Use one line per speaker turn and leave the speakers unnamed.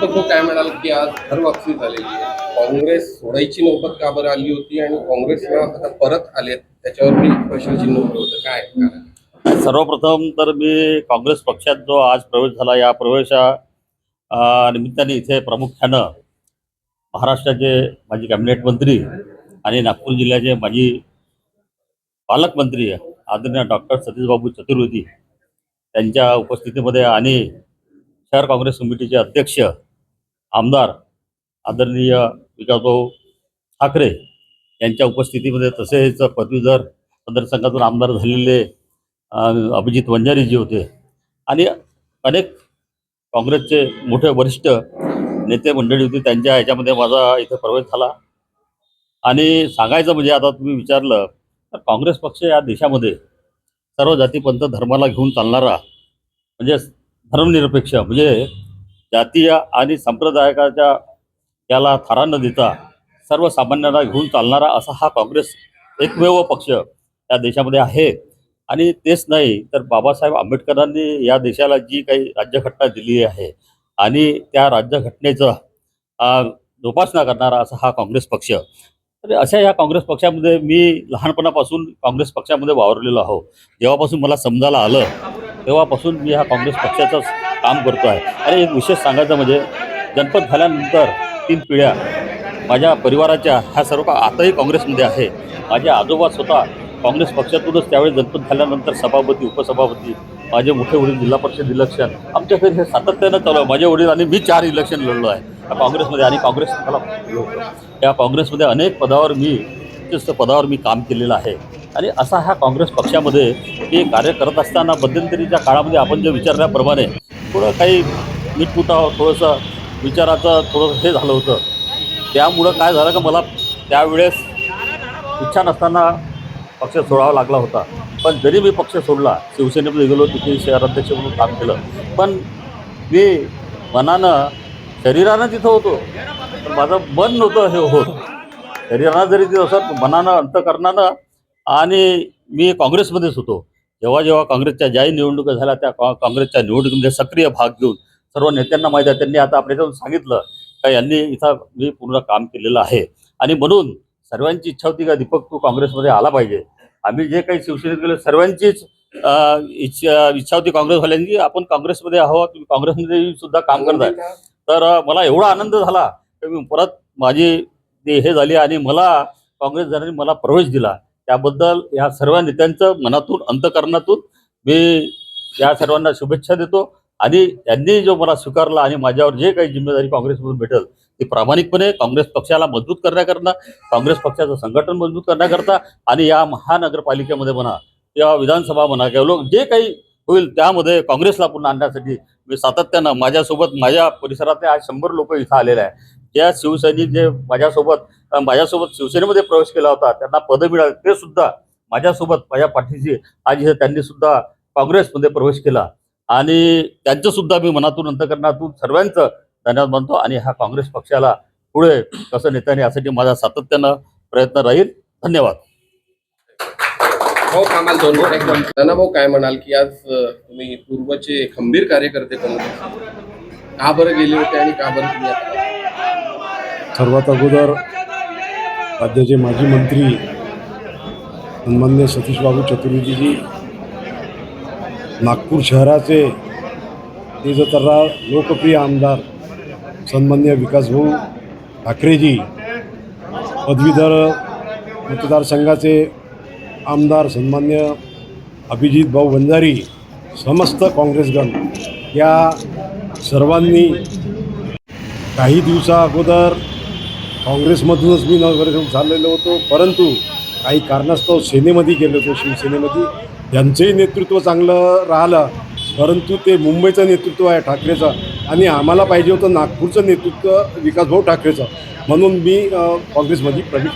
दीपक काय म्हणाल की आज घरवापसी झालेली आहे. काँग्रेस सोडायची नौबत का बरं आली होती आणि काँग्रेसला आता परत आले त्याच्यावर मी प्रश्नचिन्ह उभं होतं. काय कारण?
सर्वप्रथम तर मी काँग्रेस पक्षात जो आज प्रवेश झाला या प्रवेशा निमित्ताने इथे प्रामुख्यानं महाराष्ट्राचे माजी कॅबिनेट मंत्री आणि नागपूर जिल्ह्याचे माजी पालकमंत्री आदरणीय डॉक्टर सतीशबाबू चतुर्वेदी त्यांच्या उपस्थितीमध्ये आणि शहर काँग्रेस कमिटीचे अध्यक्ष आमदार आदरणीय विकासभाऊ ठाकरे यांच्या उपस्थितीमध्ये तसेच पदवीधर मतदारसंघातून आमदार झालेले अभिजित वंजारी जी होते आणि अनेक काँग्रेसचे मोठे वरिष्ठ नेते मंडळी होती त्यांच्या ह्याच्यामध्ये माझा इथे प्रवेश झाला. आणि सांगायचं म्हणजे आता तुम्ही विचारलं तर काँग्रेस पक्ष या देशामध्ये सर्व जातीपंथ धर्माला घेऊन चालणारा म्हणजे धर्मनिरपेक्ष म्हणजे जातीय आणि संप्रदायकाच्या याला थारा न देता सर्वसामान्यांना घेऊन चालणारा असा हा काँग्रेस एकमेव पक्ष या देशामध्ये आहे. आणि तेच नाही तर बाबासाहेब आंबेडकरांनी या देशाला जी काही राज्यघटना दिली आहे आणि त्या राज्यघटनेचं जोपासना करणारा असा हा काँग्रेस पक्ष. तर अशा या काँग्रेस पक्षामध्ये मी लहानपणापासून काँग्रेस पक्षामध्ये वावरलेलो आहो. जेव्हापासून मला समजायला आलं तेव्हापासून मी हा काँग्रेस पक्षाचंच काम करतो आहे. आणि एक विशेष सांगायचं म्हणजे गणपत झाल्यानंतर तीन पिढ्या माझ्या परिवाराच्या ह्या सर्व का- आताही काँग्रेसमध्ये आहे. माझे आजोबा स्वतः काँग्रेस पक्षातूनच त्यावेळी जनपद झाल्यानंतर सभापती उपसभापती माझे मोठे वडील जिल्हा परिषद इलेक्शन आमच्या घरी हे सातत्यानं चालू आहे. माझे वडील आणि मी चार इलेक्शन लढलो आहे. काँग्रेसमध्ये आणि काँग्रेस मला या काँग्रेसमध्ये अनेक पदावर मी उच्चस्थ पदावर मी काम केलेलं आहे. आणि असा हा काँग्रेस पक्षामध्ये मी कार्य करत असताना मध्यंतरीच्या काळामध्ये आपण जे विचारल्याप्रमाणे थोडं काही मीठपुटाव थोडंसं विचाराचं थोडं हे झालं होतं. त्यामुळं काय झालं का मला त्यावेळेस इच्छा नसताना पक्ष सोडावा लागला होता. पण जरी मी पक्ष सोडला शिवसेनेमध्ये गेलो तिथे शहराध्यक्ष म्हणून काम केलं. पण मी मनानं शरीरानं तिथं होतो. पण माझं मन नव्हतं हे होत शरीरानं जरी तिथं असत मनानं अंतकरणानं आणि मी काँग्रेसमध्येच होतो. जेव्हा जेव्हा काँग्रेसच्या ज्याही निवडणुका झाल्या त्या काँग्रेसच्या निवडणुकीमध्ये सक्रिय भाग घेऊन सर्व नेत्यांना माहीत आहे. त्यांनी आता आपल्याच्यातून सांगितलं का यांनी इथं मी पूर्ण काम केलेलं आहे. आणि म्हणून सर्वांची इच्छा होती का दीपक तू काँग्रेसमध्ये आला पाहिजे. आम्ही जे काही शिवसेनेत गेलो सर्वांचीच इच्छा इच्छा होती काँग्रेसवाल्यांची. आपण काँग्रेसमध्ये आहोत तुम्ही काँग्रेसमध्ये सुद्धा काम करताय. तर मला एवढा आनंद झाला की मी परत माझी हे झाली आणि मला काँग्रेस जणांनी मला प्रवेश दिला. त्याबद्दल या सर्व नेत्यांचं मनातून अंतकरणातून मी या सर्वांना शुभेच्छा देतो. आणि त्यांनी जो मला स्वीकारला आणि माझ्यावर जे काही जिम्मेदारी काँग्रेसमधून भेटेल ती प्रामाणिकपणे काँग्रेस पक्षाला मजबूत करण्याकरता काँग्रेस पक्षाचं संघटन मजबूत करण्याकरता आणि या महानगरपालिकेमध्ये म्हणा किंवा विधानसभा म्हणा किंवा लोक जे काही होईल त्यामध्ये काँग्रेसला पुन्हा आणण्यासाठी मी सातत्यानं माझ्यासोबत माझ्या परिसरातले आज शंभर लोक इथं आलेले आहे ज्या शिवसैनिक जे माझ्यासोबत माझ्यासोबत शिवसेनेमध्ये प्रवेश केला होता त्यांना पदं मिळाली ते सुद्धा माझ्यासोबत माझ्या पाठीशी आज त्यांनी सुद्धा काँग्रेसमध्ये प्रवेश केला. आणि त्यांचं सुद्धा मी मनातून अंतकरणातून सर्वांचं धन्यवाद मानतो आणि ह्या काँग्रेस पक्षाला पुढे कसं नेत्याने यासाठी माझा सातत्यानं प्रयत्न राहील. धन्यवाद.
भाऊ कामाल दोन एकदम. नाना भाऊ काय म्हणाल की आज तुम्ही पूर्वचे खंबीर कार्यकर्ते का बरं गेले होते आणि का बरं तुम्ही
सर्वात अगोदर राज्याचे माजी मंत्री सन्मान्य सतीशबाबू चतुर्वेदीजी नागपूर शहराचे तेजतर्रा लोकप्रिय आमदार सन्मान्य विकासभाऊ ठाकरेजी पदवीधर मतदारसंघाचे आमदार सन्मान्य अभिजित भाऊ वंजारी समस्त काँग्रेसगण या सर्वांनी काही दिवसा अगोदर काँग्रेसमधूनच मी नगरसेवक झालेलो होतो. परंतु काही कारणास्तव सेनेमध्ये गेलो होतो शिवसेनेमध्ये. त्यांचंही नेतृत्व चांगलं राहिलं. परंतु ते मुंबईचं नेतृत्व आहे ठाकरेचं. आणि आम्हाला पाहिजे होतं नागपूरचं नेतृत्व विकासभाऊ ठाकरेचं. म्हणून मी काँग्रेसमध्ये प्रवेश